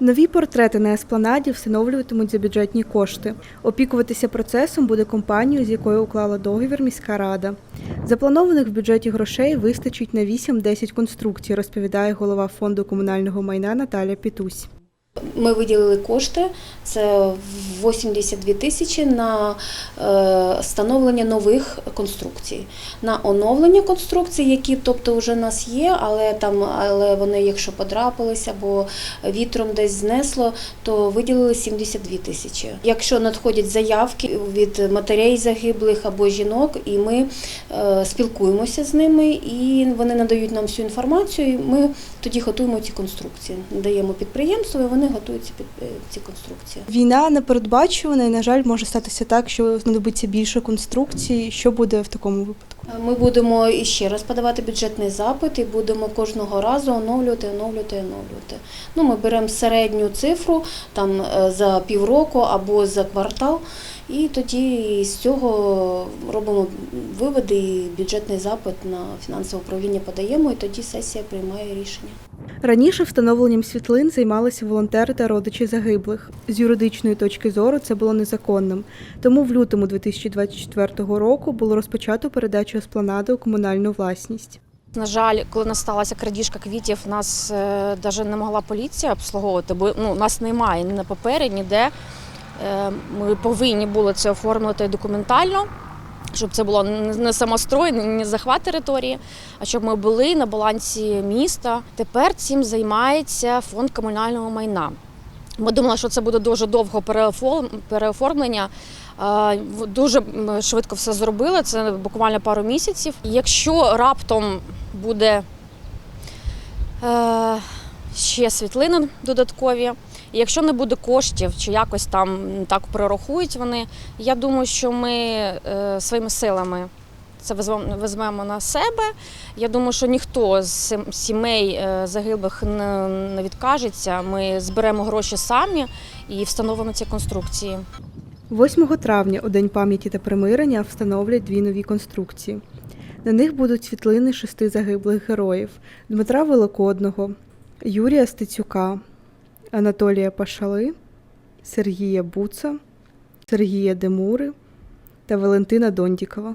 Нові портрети на еспланаді встановлюватимуть за бюджетні кошти. Опікуватися процесом буде компанію, з якою уклала договір міська рада. Запланованих в бюджеті грошей вистачить на 8-10 конструкцій, розповідає голова фонду комунального майна Наталя Пітусь. Ми виділили кошти, це 82 тисячі на е, встановлення нових конструкцій, на оновлення конструкцій, які тобто вже нас є, але там, але вони, якщо подрапилися або вітром десь знесло, то виділили 72 тисячі. Якщо надходять заявки від матерей загиблих або жінок, і ми е, спілкуємося з ними, і вони надають нам всю інформацію, і ми тоді готуємо ці конструкції. Надаємо підприємству, і вони готують готуються під- е, ці конструкції. Війна непередбачувана і, на жаль, може статися так, що знадобиться більше конструкцій. Що буде в такому випадку? Ми будемо іще раз подавати бюджетний запит і будемо кожного разу оновлювати, оновлювати, оновлювати. Ну, ми беремо середню цифру там е, за півроку або за квартал, і тоді з цього робимо виводи і бюджетний запит на фінансове управління подаємо, і тоді сесія приймає рішення. Раніше встановленням світлин займалися волонтери та родичі загиблих. З юридичної точки зору це було незаконним. Тому в лютому 2024 року було розпочато передачу еспланади у комунальну власність. На жаль, коли насталася крадіжка квітів, нас навіть не могла поліція обслуговувати, бо ну, нас немає ні на папері, ніде. Е, Ми повинні були це оформити документально, щоб це було не самострой, не захват території, а щоб ми були на балансі міста. Тепер цим займається фонд комунального майна. Ми думали, що це буде дуже довго переоформлення. Е, Дуже швидко все зробили. Це буквально пару місяців. Якщо раптом буде е, ще світлини додаткові, і якщо не буде коштів чи якось там так прорахують вони, я думаю, що ми е, своїми силами це візьмемо- на себе. Я думаю, що ніхто з сімей е, загиблих не відкажеться. Ми зберемо гроші самі і встановимо ці конструкції. 8 травня, у День пам'яті та примирення, встановлять дві нові конструкції. На них будуть світлини шести загиблих героїв: Дмитра Великодного, Юрія Стецюка, Анатолія Пашали, Сергія Буца, Сергія Демури та Валентина Дондікова.